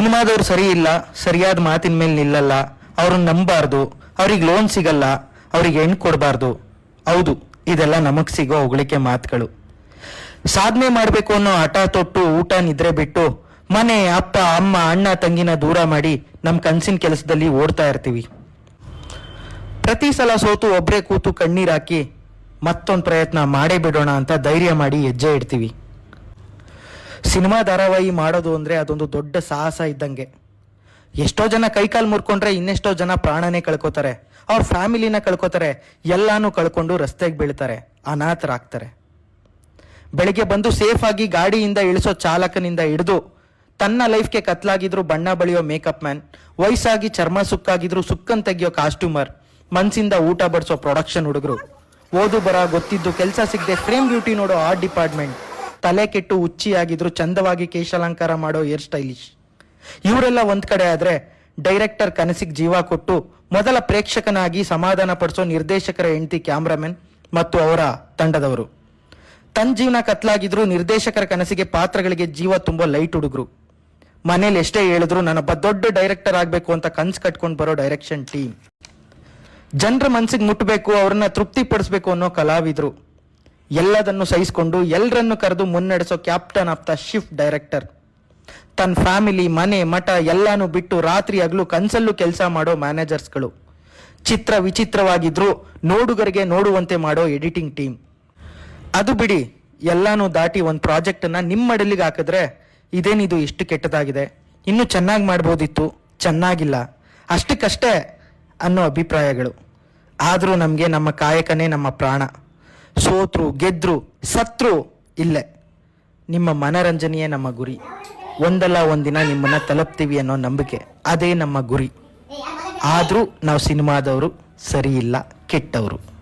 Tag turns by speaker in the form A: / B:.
A: ಸಿನಿಮಾದವ್ರು ಸರಿ ಇಲ್ಲ, ಸರಿಯಾದ ಮಾತಿನ ಮೇಲೆ ನಿಲ್ಲಲ್ಲ, ಅವ್ರನ್ನ ನಂಬಾರ್ದು, ಅವ್ರಿಗೆ ಲೋನ್ ಸಿಗಲ್ಲ, ಅವ್ರಿಗೆ ಹೆಣ್ಣು ಕೊಡಬಾರ್ದು. ಹೌದು, ಇದೆಲ್ಲ ನಮಗ್ ಸಿಗೋ ಹೊಗಳಿಕೆ ಮಾತುಗಳು. ಸಾಧನೆ ಮಾಡಬೇಕು ಅನ್ನೋ ಹಠ ತೊಟ್ಟು ಊಟ ನಿದ್ರೆ ಬಿಟ್ಟು ಮನೆ, ಅಪ್ಪ, ಅಮ್ಮ, ಅಣ್ಣ, ತಂಗಿನ ದೂರ ಮಾಡಿ ನಮ್ಮ ಕನಸಿನ ಕೆಲಸದಲ್ಲಿ ಓಡ್ತಾ ಇರ್ತೀವಿ. ಪ್ರತಿ ಸಲ ಸೋತು ಒಬ್ಬರೇ ಕೂತು ಕಣ್ಣೀರಾಕಿ ಮತ್ತೊಂದು ಪ್ರಯತ್ನ ಮಾಡೇ ಬಿಡೋಣ ಅಂತ ಧೈರ್ಯ ಮಾಡಿ ಹೆಜ್ಜೆ ಇಡ್ತೀವಿ. ಸಿನಿಮಾ ಧಾರಾವಾಹಿ ಮಾಡೋದು ಅಂದರೆ ಅದೊಂದು ದೊಡ್ಡ ಸಾಹಸ ಇದ್ದಂಗೆ. ಎಷ್ಟೋ ಜನ ಕೈಕಾಲು ಮುರ್ಕೊಂಡ್ರೆ ಇನ್ನೆಷ್ಟೋ ಜನ ಪ್ರಾಣನೇ ಕಳ್ಕೊತಾರೆ. ಅವ್ರ ಫ್ಯಾಮಿಲಿನ ಕಳ್ಕೊತಾರೆ, ಎಲ್ಲಾನು ಕಳ್ಕೊಂಡು ರಸ್ತೆಗೆ ಬೀಳ್ತಾರೆ, ಅನಾಥರಾಗ್ತಾರೆ. ಬೆಳಿಗ್ಗೆ ಬಂದು ಸೇಫ್ ಆಗಿ ಗಾಡಿಯಿಂದ ಇಳಿಸೋ ಚಾಲಕನಿಂದ ಹಿಡಿದು, ತನ್ನ ಲೈಫ್ಗೆ ಕತ್ಲಾಗಿದ್ರು ಬಣ್ಣ ಬಳಿಯೋ ಮೇಕಪ್ ಮ್ಯಾನ್ ವಯಸ್ಸಾಗಿ ಚರ್ಮ ಸುಕ್ಕಾಗಿದ್ರು ಸುಕ್ಕನ್ ತೆಗಿಯೋ ಕಾಸ್ಟ್ಯೂಮರ್ ಮನ್ಸಿಂದ ಊಟ ಬಡಿಸೋ ಪ್ರೊಡಕ್ಷನ್ ಹುಡುಗರು. ಓದು ಬರ ಗೊತ್ತಿದ್ದು ಕೆಲಸ ಸಿಗದೆ ಫ್ರೇಮ್ ಬ್ಯೂಟಿ ನೋಡೋ ಆರ್ಟ್ ಡಿಪಾರ್ಟ್ಮೆಂಟ್ ತಲೆ ಕೆಟ್ಟು ಹುಚ್ಚಿಯಾಗಿದ್ರು ಚಂದವಾಗಿ ಕೇಶಾಲಂಕಾರ ಮಾಡೋ ಹೇರ್ ಸ್ಟೈಲಿಶ್ ಇವರೆಲ್ಲ ಒಂದ್ ಕಡೆ ಆದ್ರೆ ಡೈರೆಕ್ಟರ್ ಕನಸಿಗೆ ಜೀವ ಕೊಟ್ಟು ಮೊದಲ ಪ್ರೇಕ್ಷಕನಾಗಿ ಸಮಾಧಾನ ಪಡಿಸೋ ನಿರ್ದೇಶಕರ ಹೆಂಡತಿ ಕ್ಯಾಮ್ರಾಮನ್ ಮತ್ತು ಅವರ ತಂಡದವರು. ತನ್ನ ಜೀವನ ಕತ್ಲಾಗಿದ್ರು ನಿರ್ದೇಶಕರ ಕನಸಿಗೆ ಪಾತ್ರಗಳಿಗೆ ಜೀವ ತುಂಬೋ ಲೈಟ್ ಹುಡುಗರು. ಮನೇಲಿ ಎಷ್ಟೇ ಹೇಳಿದ್ರು ನಾನೊಬ್ಬ ದೊಡ್ಡ ಡೈರೆಕ್ಟರ್ ಆಗಬೇಕು ಅಂತ ಕನ್ಸು ಕಟ್ಕೊಂಡು ಬರೋ ಡೈರೆಕ್ಷನ್ ಟೀಮ್ ಜನರ ಮನ್ಸಿಗೆ ಮುಟ್ಟಬೇಕು ಅವ್ರನ್ನ ತೃಪ್ತಿ ಪಡಿಸ್ಬೇಕು ಅನ್ನೋ ಕಲಾವಿದ್ರು. ಎಲ್ಲದನ್ನು ಸಹಿಸಿಕೊಂಡು ಎಲ್ಲರನ್ನು ಕರೆದು ಮುನ್ನಡೆಸೋ captain of the ship director ತನ್ನ ಫ್ಯಾಮಿಲಿ ಮನೆ, ಮಠ ಎಲ್ಲಾನು ಬಿಟ್ಟು ರಾತ್ರಿ ಹಗಲು ಕನ್ಸಲ್ಲೂ ಕೆಲಸ ಮಾಡೋ ಮ್ಯಾನೇಜರ್ಸ್ಗಳು ಚಿತ್ರ ವಿಚಿತ್ರವಾಗಿದ್ರು ನೋಡುಗರಿಗೆ ನೋಡುವಂತೆ ಮಾಡೋ ಎಡಿಟಿಂಗ್ ಟೀಮ್ ಅದು ಬಿಡಿ, ಎಲ್ಲಾನು ದಾಟಿ ಒಂದು ಪ್ರಾಜೆಕ್ಟನ್ನು ನಿಮ್ಮ ಮಡಲಿಗೆ ಹಾಕಿದ್ರೆ ಇದೇನಿದು ಇಷ್ಟು ಕೆಟ್ಟದಾಗಿದೆ? ಇನ್ನೂ ಚೆನ್ನಾಗಿ ಮಾಡ್ಬೋದಿತ್ತು? ಚೆನ್ನಾಗಿಲ್ಲ. ಅಷ್ಟಕ್ಕಷ್ಟೇ ಅನ್ನೋ ಅಭಿಪ್ರಾಯಗಳು. ಆದರೂ ನಮಗೆ ನಮ್ಮ ಕಾಯಕನೇ ನಮ್ಮ ಪ್ರಾಣ. ಸೋತ್ರು, ಗೆದ್ರು, ಸತ್ರು ಇಲ್ಲೇ. ನಿಮ್ಮ ಮನರಂಜನೆಯೇ ನಮ್ಮ ಗುರಿ. ಒಂದಲ್ಲ ಒಂದಿನ ನಿಮ್ಮನ್ನ ತಲುಪ್ತೀವಿ ಅನ್ನೋ ನಂಬಿಕೆ, ಅದೇ ನಮ್ಮ ಗುರಿ. ಆದರೂ ನಾವು ಸಿನಿಮಾದವರು ಸರಿ ಇಲ್ಲ ಕೆಟ್ಟವರು.